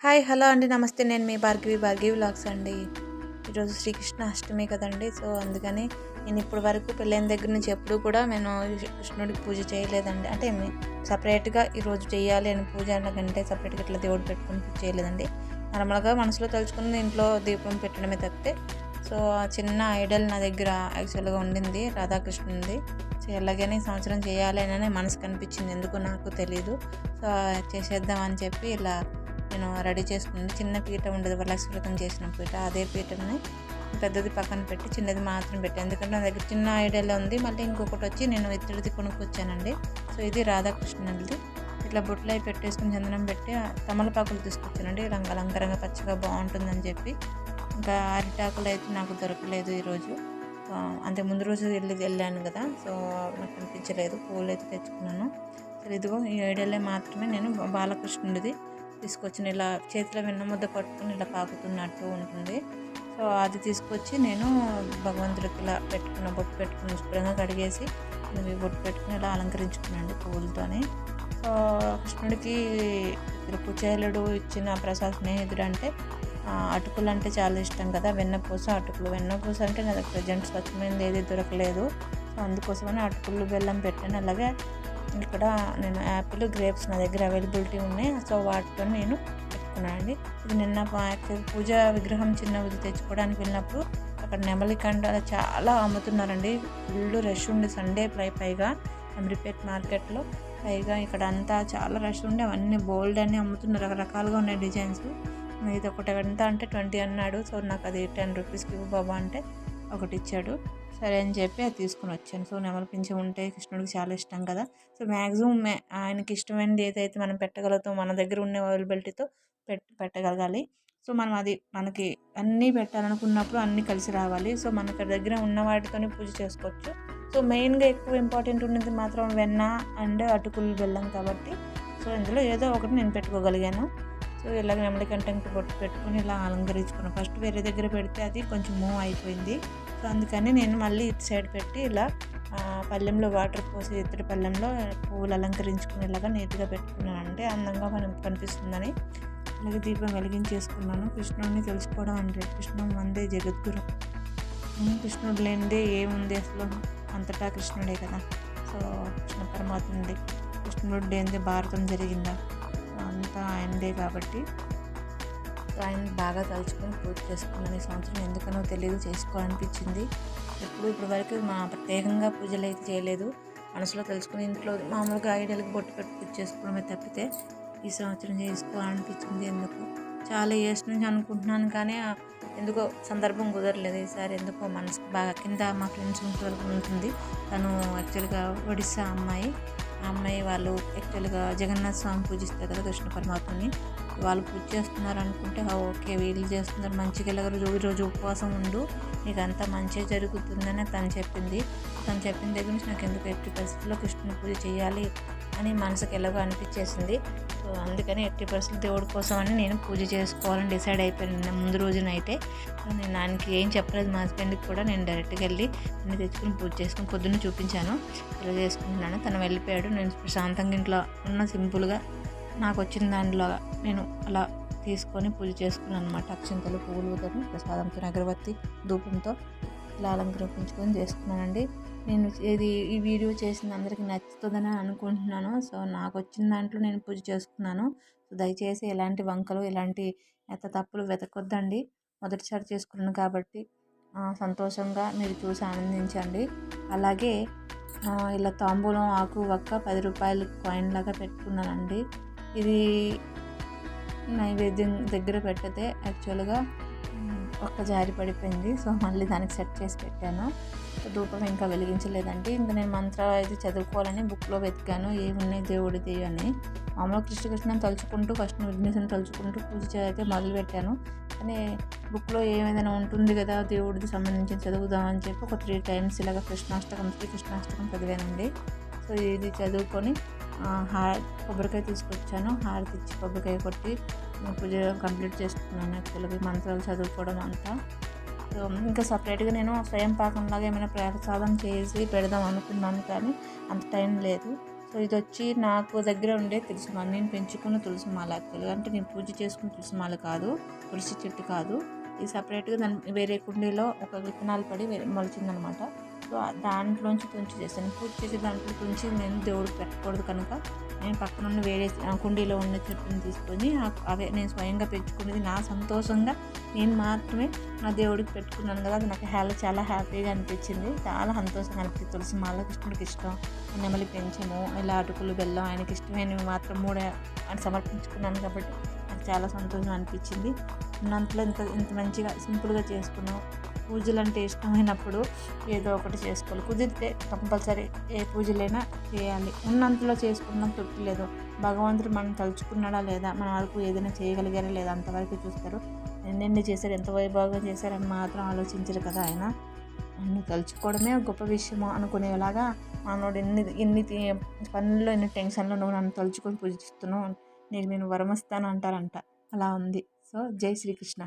Hi hello అండి. నమస్తే. నేను మీ భార్గవి భార్గవి వ్లాగ్స్ అండి. ఈరోజు శ్రీకృష్ణ అష్టమి కదండి. సో అందుకని నేను ఇప్పటి వరకు పెళ్ళైన దగ్గర నుంచి ఎప్పుడు కూడా నేను కృష్ణుడికి పూజ చేయలేదండి. అంటే సపరేట్గా ఈరోజు చేయాలి అని పూజ అనకంటే సపరేట్గా ఇట్లా దేవుడు పెట్టుకుని పూజ చేయలేదండి. నార్మల్గా మనసులో తలుచుకుని ఇంట్లో దీపం పెట్టడమే తప్పితే. సో ఆ చిన్న ఐడల్ నా దగ్గర యాక్చువల్గా ఉండింది. రాధాకృష్ణుంది సో ఎలాగైనా ఈ సంవత్సరం చేయాలి అని మనసు కనిపించింది ఎందుకు నాకు తెలియదు సో చేసేద్దాం అని చెప్పి ఇలా నేను రెడీ చేసుకున్నాను చిన్న పీట ఉండదు వరలక్ష్మి వ్రతం చేసిన పీట. అదే పీటని పెద్దది పక్కన పెట్టి చిన్నది మాత్రం పెట్టి ఎందుకంటే నా దగ్గర చిన్న ఐడియాలో ఉంది. మళ్ళీ ఇంకొకటి వచ్చి నేను ఇద్దరిది కొనుక్కొచ్చానండి. సో ఇది రాధాకృష్ణుడిది ఇట్లా బొట్లు అవి పెట్టేసుకుని చందనం పెట్టి ఆ తమలపాకులు తీసుకొచ్చానండి. రంగు అలంకరంగా పచ్చగా బాగుంటుందని చెప్పి. ఇంకా అరిటాకులు అయితే నాకు దొరకలేదు ఈరోజు. అంతే ముందు రోజు వెళ్ళి వెళ్ళాను కదా. సో నాకు అనిపించలేదు. పూలు అయితే తెచ్చుకున్నాను. సో ఇదిగో ఈ ఐడియాలే మాత్రమే. నేను బాలకృష్ణుడిది తీసుకొచ్చిన ఇలా చేతిలో వెన్న ముద్ద పట్టుకుని ఇలా పాకుతున్నట్టు ఉంటుంది. సో అది తీసుకొచ్చి నేను భగవంతుడికి ఇలా పెట్టుకున్న బొట్టు పెట్టుకుని శుభ్రంగా కడిగేసి బొట్టు పెట్టుకుని ఇలా అలంకరించుకున్నాండి పువ్వులతోనే సో కృష్ణుడికి ఇక్కడ కుచేలుడు ఇచ్చిన ప్రసాద్ స్నేహితుడు అంటే అటుకులు అంటే చాలా ఇష్టం కదా. వెన్నపూస అటుకులు. వెన్నపూస అంటే నా దగ్గర ప్రజెంట్ స్వచ్ఛమైనది ఏది దొరకలేదు. సో అందుకోసమని అటుకులు బెల్లం పెట్టాను. అలాగే ఇక్కడ నేను యాపిల్ గ్రేప్స్ నా దగ్గర అవైలబిలిటీ ఉన్నాయి. సో వాటితో నేను పెట్టుకున్నానండి. ఇది నిన్న పూజ విగ్రహం చిన్నది తెచ్చుకోవడానికి వెళ్ళినప్పుడు అక్కడ నెమలికండ చాలా అమ్ముతున్నారండి. ఫుల్ రష్ ఉండి సండే పై పైగా అమ్రిపేట్ మార్కెట్లో పైగా ఇక్కడ అంతా చాలా రష్ ఉండి అవన్నీ బోల్డ్ అన్నీ అమ్ముతున్నారు. రకరకాలుగా ఉన్నాయి డిజైన్స్. ఇది ఒకటి ఎంత అంటే ట్వంటీ అన్నాడు. సో నాకు అది టెన్ రూపీస్కి ఇవ్వు బాబా అంటే ఒకటి ఇచ్చాడు. సరే అని చెప్పి అది తీసుకుని వచ్చాను. సో నెమలి ఉంటే కృష్ణుడికి చాలా ఇష్టం కదా. సో మ్యాక్సిమం ఆయనకి ఇష్టమైనది ఏదైతే మనం పెట్టగలుగుతాం మన దగ్గర ఉన్న అవైలబిలిటీతో పెట్ పెట్టగలగాలి. సో మనం అది మనకి అన్నీ పెట్టాలనుకున్నప్పుడు అన్నీ కలిసి రావాలి. సో మనకి దగ్గర ఉన్న వాటితోనే పూజ చేసుకోవచ్చు. సో మెయిన్గా ఎక్కువ ఇంపార్టెంట్ ఉన్నది మాత్రం వెన్న అండ్ అటుకులు బెల్లం కాబట్టి. సో ఇందులో ఏదో ఒకటి నేను పెట్టుకోగలిగాను. సో ఇలాగ నెమ్మడి కంటెంట్ బొట్టు పెట్టుకొని ఇలా అలంకరించుకున్నాను ఫస్ట్ వేరే దగ్గర పెడితే అది కొంచెం మూవ్ అయిపోయింది. సో అందుకని నేను మళ్ళీ ఇటు సైడ్ పెట్టి ఇలా పళ్ళెంలో వాటర్ పోసి ఇత్తడి పళ్ళెంలో పువ్వులు అలంకరించుకునేలాగా నీట్గా పెట్టుకున్నాను. అంటే అందంగా మనం కనిపిస్తుందని అలాగే దీపం వెలిగించేసుకున్నాను. కృష్ణుడిని తెలుసుకోవడం అంటే కృష్ణుడు వందే జగద్గురు. కృష్ణుడు లేనిదే ఏముంది అసలు? అంతటా కృష్ణుడే కదా. సో కృష్ణ పరమాత్ముడి. కృష్ణుడు లేనిదే భారతం జరిగిందా? అంతా ఆయనదే కాబట్టి. ఆయన బాగా తలుచుకొని పూజ చేసుకున్నాను ఈ సంవత్సరం ఎందుకనో తెలియదు చేసుకోవాలనిపించింది ఎప్పుడు ఇప్పటి వరకు మా ప్రత్యేకంగా పూజలు అయితే చేయలేదు. మనసులో తెలుసుకుని ఇంట్లో మామూలుగా ఐడియాలకు బొట్టు పెట్టి పూజ చేసుకోవడమే తప్పితే ఈ సంవత్సరం చేసుకోవాలనిపించింది ఎందుకు? చాలా ఇయర్స్ నుంచి అనుకుంటున్నాను కానీ ఎందుకో సందర్భం కుదరలేదు. ఈసారి ఎందుకో మనసు బాగా కింద మా ఫ్రెండ్స్ వరకు ఉంటుంది. తను యాక్చువల్గా ఒడిస్సా అమ్మాయి. ఆ అమ్మాయి వాళ్ళు యాక్చువల్గా జగన్నాథ స్వామి పూజిస్తారు కదా కృష్ణ పరమాత్మని. వాళ్ళు పూజ చేస్తున్నారు అనుకుంటే ఓకే వీళ్ళు చేస్తున్నారు మంచిగా ఎలాగో రోజు రోజు ఉపవాసం ఉండు నీకు అంతా మంచిగా జరుగుతుందని తను చెప్పింది. తను చెప్పిన దగ్గర నుంచి నాకు ఎందుకు ఎట్టి పరిస్థితుల్లో కృష్ణుని పూజ చేయాలి? అని మనసుకు ఎలాగో అనిపించేసింది. సో అందుకని ఎట్టి పరిస్థితులు దేవుడి కోసం అని నేను పూజ చేసుకోవాలని డిసైడ్ అయిపోయాను ముందు రోజునైతే. సో నేను ఆయనకి ఏం చెప్పలేదు మా హస్బెండ్కి కూడా. నేను డైరెక్ట్గా వెళ్ళి అన్ని తెచ్చుకుని పూజ చేసుకుని పొద్దున్న చూపించాను. ఇలా చేసుకుంటున్నాను. తను వెళ్ళిపోయాడు. నేను ప్రశాంతంగా ఇంట్లో ఉన్న సింపుల్గా నాకు వచ్చిన దానిలో నేను అలా తీసుకొని పూజ చేసుకున్నాను అనమాట అక్షంతలు పువ్వులతో ప్రసాదంతో అగరబత్తి ధూపంతో ఇలా అలంకరించుకొని చేసుకున్నానండి. నేను ఇది ఈ వీడియో చేసిన అందరికీ నచ్చుతుందని అనుకుంటున్నాను. సో నాకు వచ్చిన దాంట్లో నేను పూజ చేసుకున్నాను. సో దయచేసి ఎలాంటి వంకలు ఎలాంటి ఎంత తప్పులు వెతకొద్దండి. మొదటిసారి చేసుకున్నాను కాబట్టి సంతోషంగా మీరు చూసి ఆనందించండి. అలాగే ఇలా తాంబూలం ఆకు వక్క పది రూపాయలు కాయిన్ లాగా పెట్టుకున్నానండి. ఇది నైవేద్యం దగ్గర పెట్టితే యాక్చువల్గా ఒక్క జారి పడిపోయింది. సో మళ్ళీ దానికి సెట్ చేసి పెట్టాను. ధూపం ఇంకా వెలిగించలేదండి. ఇంకా నేను మంత్ర అయితే చదువుకోవాలని బుక్లో వెతికాను. ఏమున్నాయి దేవుడిది అని. మామూలుగా కృష్ణకృష్ణని తలుచుకుంటూ ఫస్ట్ విఘ్నేశ్వరిని తలుచుకుంటూ పూజ అయితే మొదలు పెట్టాను కానీ బుక్లో ఏమైనా ఉంటుంది కదా దేవుడికి సంబంధించి చదువుదామని చెప్పి ఒక త్రీ టైమ్స్ ఇలాగ కృష్ణాష్టకం శ్రీ కృష్ణాష్టకం చదివానండి. సో ఇది చదువుకొని హార కొబ్బరికాయ తీసుకొచ్చాను. హారతి ఇచ్చి కొబ్బరికాయ కొట్టి నేను పూజ కంప్లీట్ చేసుకున్నాను యాక్చువల్గా. మంత్రాలు చదువుకోవడం అంతా. సో ఇంకా సపరేట్గా నేను స్వయం పాకంలాగా ఏమైనా ప్రసాదం చేసి పెడదాం అనుకున్నాను కానీ అంత టైం లేదు. సో ఇది వచ్చి నాకు దగ్గర ఉండే తులసి మాల నేను పెంచుకున్న తులసి మాల యాక్చువల్గా. అంటే నేను పూజ చేసుకున్న తులసి మాల కాదు తులసి చెట్టు కాదు. ఇది సపరేట్గా దాని వేరే కుండీలో ఒక విత్తనాలు పడి వేరే మొలిచిందనమాట. దాంట్లోంచి తుంచి చేస్తాను. పూజ చేసే దాంట్లో తుంచి నేను దేవుడు పెట్టకూడదు కనుక నేను పక్కన ఉన్న వేరే కుండీలో ఉన్న చెట్టుని తీసుకొని అవే నేను స్వయంగా పెంచుకునేది నా సంతోషంగా నేను మాత్రమే నా దేవుడికి పెట్టుకున్నాను కదా అది నాకు హ్యాలో చాలా హ్యాపీగా అనిపించింది. చాలా సంతోషంగా అనిపించింది. తులసి మాల కృష్ణుడికి ఇష్టం. నెమలి పెంచము ఇలా అటుకులు బెల్లం ఆయనకి ఇష్టమైనవి మాత్రం మూడే సమర్పించుకున్నాను కాబట్టి నాకు చాలా సంతోషం అనిపించింది. ఉన్నంతలో ఇంత ఇంత మంచిగా సింపుల్గా చేసుకున్నాం. పూజలు అంటే ఇష్టమైనప్పుడు ఏదో ఒకటి చేసుకోవాలి. కుదిరితే కంపల్సరీ ఏ పూజలైనా చేయాలి. ఉన్నంతలో చేసుకున్నాం తృప్తి లేదు. భగవంతుడు మనం తలుచుకున్నాడా లేదా మన వరకు ఏదైనా చేయగలిగారా లేదా అంతవరకు చూస్తారు. ఎన్నెన్ని చేశారు ఎంత వైభవంగా చేశారని మాత్రం ఆలోచించరు కదా ఆయన. నన్ను తలుచుకోవడమే గొప్ప విషయము అనుకునేలాగా మనోడు ఎన్ని ఎన్ని తి- పనుల్లో ఎన్ని టెన్షన్లో నువ్వు నన్ను తలుచుకొని పూజిస్తున్నావు. నీకు నేను వరమస్తాను అంటారంట. అలా ఉంది. సో జై శ్రీకృష్ణ.